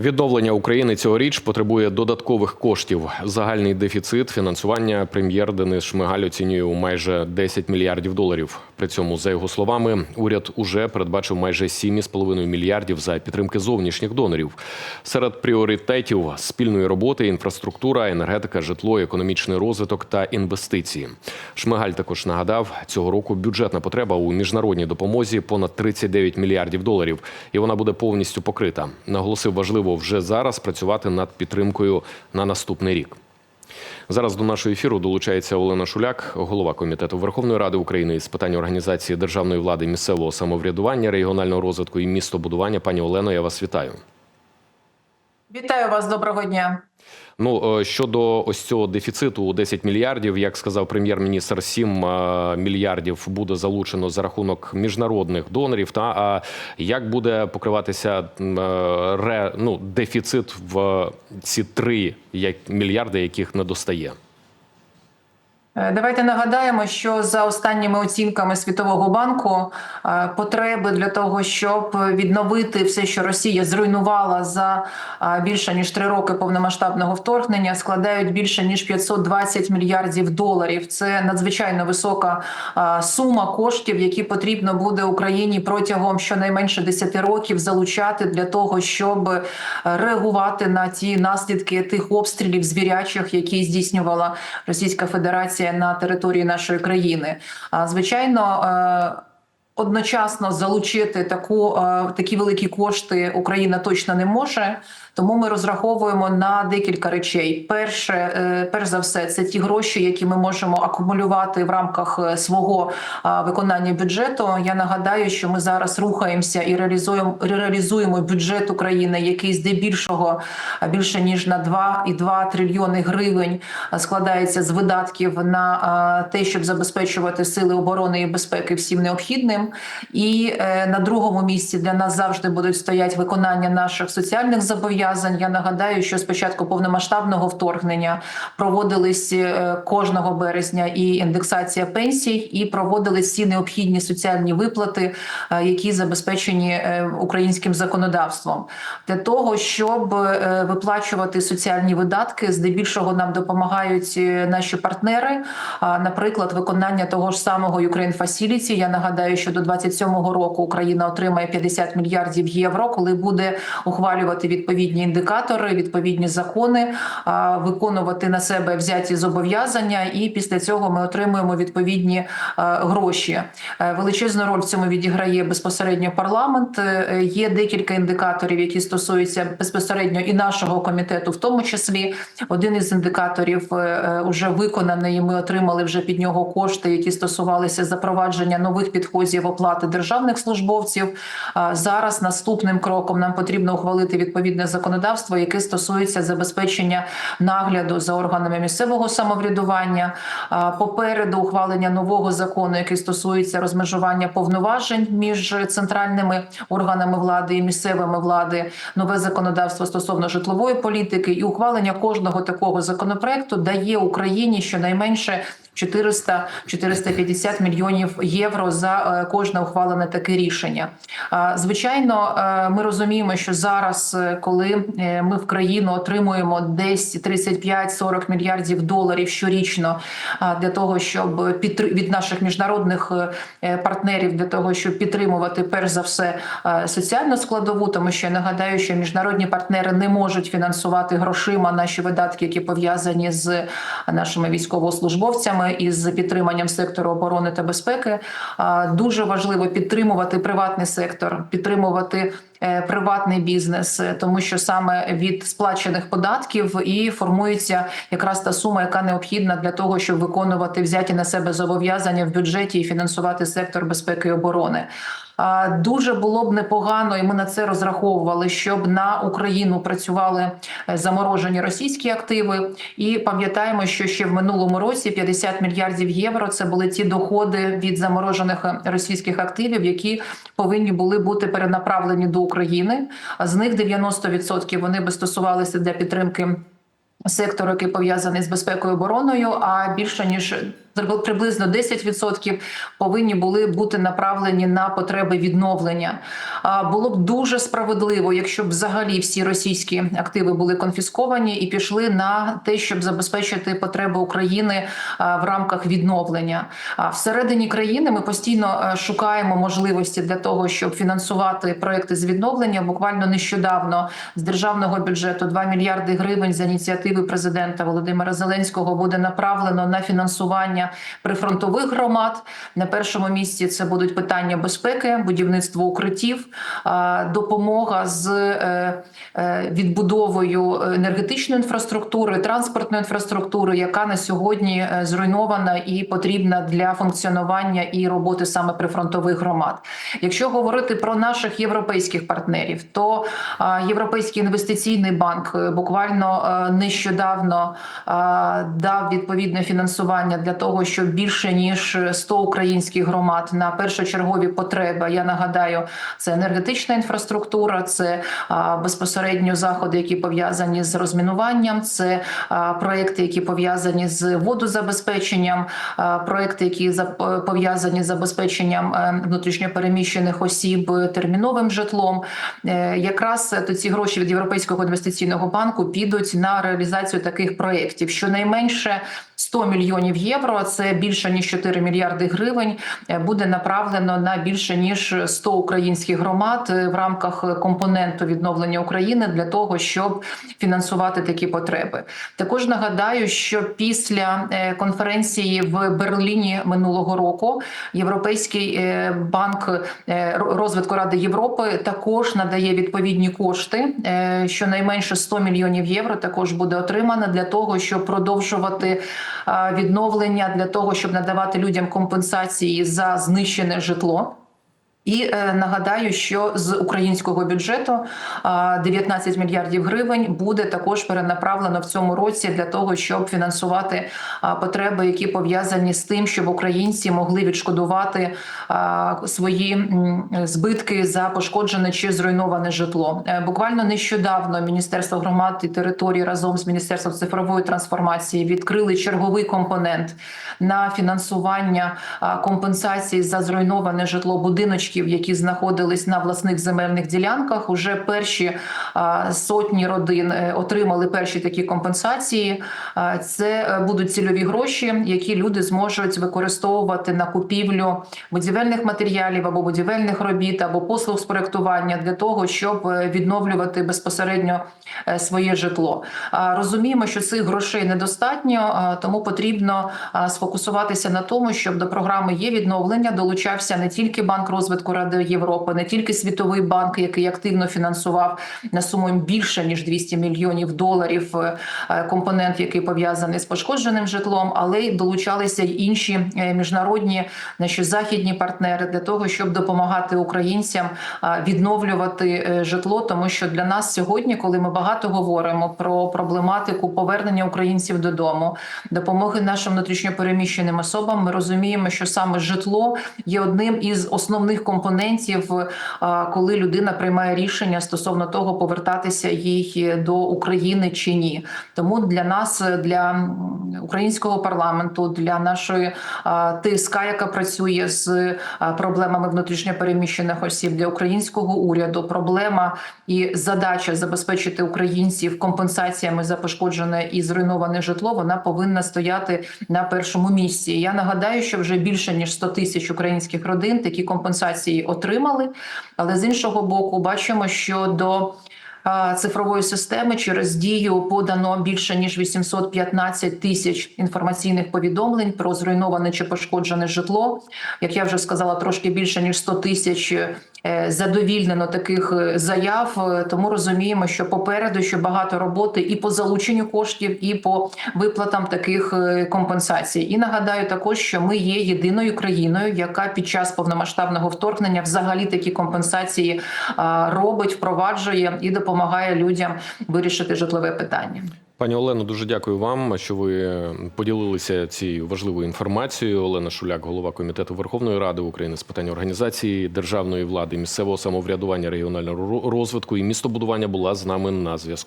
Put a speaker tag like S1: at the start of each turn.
S1: Відновлення України цьогоріч потребує додаткових коштів. Загальний дефіцит фінансування прем'єр Денис Шмигаль оцінює у майже 10 мільярдів доларів. При цьому, за його словами, уряд уже передбачив майже 7,5 мільярдів за підтримки зовнішніх донорів. Серед пріоритетів спільної роботи, інфраструктура, енергетика, житло, економічний розвиток та інвестиції. Шмигаль також нагадав, цього року бюджетна потреба у міжнародній допомозі понад 39 мільярдів доларів, і вона буде повністю покрита. Наголосив важливо вже зараз працювати над підтримкою на наступний рік. Зараз до нашого ефіру долучається Олена Шуляк, голова комітету Верховної Ради України з питань організації державної влади, місцевого самоврядування, регіонального розвитку і містобудування. Пані Олено, я вас вітаю.
S2: Вітаю вас, доброго дня.
S1: Ну е, щодо ось цього дефіциту у 10 мільярдів, як сказав прем'єр-міністр, 7 е, мільярдів буде залучено за рахунок міжнародних донорів. Та а як буде покриватися е, ре, ну, дефіцит в ці 3 мільярди, яких не достає?
S2: Е, Давайте нагадаємо, що за останніми оцінками Світового банку е, потреби для того, щоб відновити все, що Росія зруйнувала за е, більше ніж три роки повномасштабного вторгнення, складають більше ніж 520 мільярдів доларів. Це надзвичайно висока сума коштів, які потрібно буде Україні протягом щонайменше 10 років залучати для того, щоб реагувати на ті наслідки тих обстрілів звірячих, які здійснювала Російська Федерація на території нашої країни. А звичайно. е, Одночасно залучити таку е, такі великі кошти Україна точно не може, тому ми розраховуємо на декілька речей. Перше, е, перш за все, це ті гроші, які ми можемо акумулювати в рамках е, свого виконання бюджету. Я нагадаю, що ми зараз рухаємося і реалізуємо реалізуємо бюджет України, який здебільшого більше ніж на 2,2 трильйони гривень складається з видатків на те, щоб забезпечувати сили оборони і безпеки всім необхідним. І е, на другому місці для нас завжди будуть стоять виконання наших соціальних зобов'язань. Я нагадаю, що з початку повномасштабного вторгнення проводились е, кожного березня і індексація пенсій, і проводились всі необхідні соціальні виплати, е, які забезпечені е, українським законодавством, для того, щоб виплачувати соціальні видатки, здебільшого нам допомагають наші партнери. Наприклад, виконання того ж самого Ukraine Facility. Я нагадаю, що до 27-го року Україна отримає 50 мільярдів євро, коли буде ухвалювати відповідні індикатори, відповідні закони, виконувати на себе взяті зобов'язання, і після цього ми отримуємо відповідні е, гроші. Е, Величезну роль в цьому відіграє безпосередньо парламент. Е, Є декілька індикаторів, які стосуються безпосередньо і нашого комітету, в тому числі один із індикаторів вже виконаний. і Ми отримали вже під нього кошти, які стосувалися запровадження нових підходів оплати державних службовців. Зараз наступним кроком нам потрібно ухвалити відповідне законодавство, яке стосується забезпечення нагляду за органами місцевого самоврядування. Попереду ухвалення нового закону, який стосується розмежування повноважень між центральними органами влади і місцевими влади, нове законодавство стосовно житлової політики і ухвалення кожного такого законопроекту дає Україні щонайменше 400-450 мільйонів євро за е, кожне ухвалене таке рішення. А, Звичайно, е, ми розуміємо, що зараз, е, коли е, ми в країну отримуємо десь 35-40 мільярдів доларів щорічно для того, щоб підтр- від наших міжнародних е, партнерів для того, щоб підтримувати перш за все е, соціальну складову, тому що я нагадаю, що міжнародні партнери не можуть фінансувати грошима наші видатки, які пов'язані з нашими військовослужбовцями і із підтриманням сектору оборони та безпеки. Дуже важливо підтримувати приватний сектор, підтримувати приватний бізнес, е, тому що саме від сплачених податків і формується якраз та сума, яка необхідна для того, щоб виконувати взяті на себе зобов'язання в бюджеті і фінансувати сектор безпеки і оборони. Дуже було б непогано, і ми на це розраховували, щоб на Україну працювали е, заморожені російські активи. І пам'ятаємо, що ще в минулому році 50 мільярдів євро це були ті доходи від заморожених е, російських активів, які повинні були бути перенаправлені до України. А з них 90% вони би стосувалися для підтримки сектору, який пов'язаний з безпекою і обороною. А більше ніж приблизно 10% повинні були бути направлені на потреби відновлення. Було б дуже справедливо, якщо б взагалі всі російські активи були конфісковані і пішли на те, щоб забезпечити потреби України в рамках відновлення. А всередині країни ми постійно шукаємо можливості для того, щоб фінансувати проекти з відновлення. Буквально нещодавно з державного бюджету 2 мільярди гривень за ініціативи президента Володимира Зеленського буде направлено на фінансування прифронтових громад. На першому місці це будуть питання безпеки, будівництво укриттів, допомога з е, е, відбудовою енергетичної інфраструктури, транспортної інфраструктури, яка на сьогодні е, зруйнована і потрібна для функціонування і роботи саме прифронтових громад. Якщо говорити про наших європейських партнерів, то Європейський інвестиційний банк буквально нещодавно дав відповідне фінансування для того, щоб більше ніж 100 українських громад на першочергові потреби. Я нагадаю, це енергетична інфраструктура, це безпосередньо заходи, які пов'язані з розмінуванням, це проекти, які пов'язані з водозабезпеченням, проекти, які за- пов'язані з забезпеченням е, внутрішньопереміщених осіб терміновим житлом. Е, Якраз е, то ці гроші від Європейського інвестиційного банку підуть на реалізацію таких проєктів. Щонайменше 100 мільйонів євро, це більше ніж 4 мільярди гривень, е, буде направлено на більше ніж 100 українських громад е, в рамках компоненту відновлення України для того, щоб фінансувати такі потреби. Також нагадаю, що після е, конференції в Берліні минулого року Європейський банк розвитку Ради Європи також надає відповідні кошти. Щонайменше 100 мільйонів євро також буде отримано для того, щоб продовжувати відновлення, для того, щоб надавати людям компенсації за знищене житло. І е, нагадаю, що з українського бюджету а, 19 мільярдів гривень буде також перенаправлено в цьому році для того, щоб фінансувати а, потреби, які пов'язані з тим, щоб українці могли відшкодувати а, свої м, збитки за пошкоджене чи зруйноване житло. Е, Буквально нещодавно Міністерство громад і територій разом з Міністерством цифрової трансформації відкрили черговий компонент на фінансування а, компенсації за зруйноване житло будиночків, які знаходились на власних земельних ділянках. Уже перші сотні родин е, отримали перші такі компенсації. Це е, будуть цільові гроші, які люди зможуть використовувати на купівлю будівельних матеріалів або будівельних робіт, або послуг з проектування для того, щоб е, відновлювати безпосередньо своє житло. Розуміємо, що цих грошей недостатньо, тому потрібно сфокусуватися на тому, щоб до програми є відновлення. Долучався не тільки банк розвитку Ради Європи, не тільки Світовий банк, який активно фінансував на суму більше ніж 200 мільйонів доларів е, компонент, який пов'язаний з пошкодженим житлом, але й долучалися й інші е, міжнародні наші західні партнери для того, щоб допомагати українцям відновлювати е, житло, тому що для нас сьогодні, коли ми багато говоримо про проблематику повернення українців додому, допомоги нашим внутрішньопереміщеним особам, ми розуміємо, що саме житло є одним із основних компонентів, а, коли людина приймає рішення стосовно того, повертатися їй до України чи ні. Тому для нас, для українського парламенту, для нашої ТСК, яка працює з проблемами внутрішньопереміщених осіб, для українського уряду, проблема і задача забезпечити українців компенсаціями за пошкоджене і зруйноване житло. Вона повинна стояти на першому місці. Я нагадаю, що вже більше ніж 100 тисяч українських родин такі компенсації отримали. Але з іншого боку, бачимо, що до цифрової системи через дію подано більше ніж 815 тисяч інформаційних повідомлень про зруйноване чи пошкоджене житло. Як я вже сказала, трошки більше ніж 100 тисяч е, задовільнено таких е, заяв. Е, Тому розуміємо, що попереду ще багато роботи і по залученню коштів, і по виплатам таких е, компенсацій. І нагадаю також, що ми є єдиною країною, яка під час повномасштабного вторгнення взагалі такі компенсації робить, впроваджує і допомагає людям вирішити житлове питання.
S1: Пані Олено, дуже дякую вам, що ви поділилися цією важливою інформацією. Олена Шуляк, голова комітету Верховної Ради України з питань організації державної влади, місцевого самоврядування, регіонального розвитку і містобудування, була з нами на зв'язку.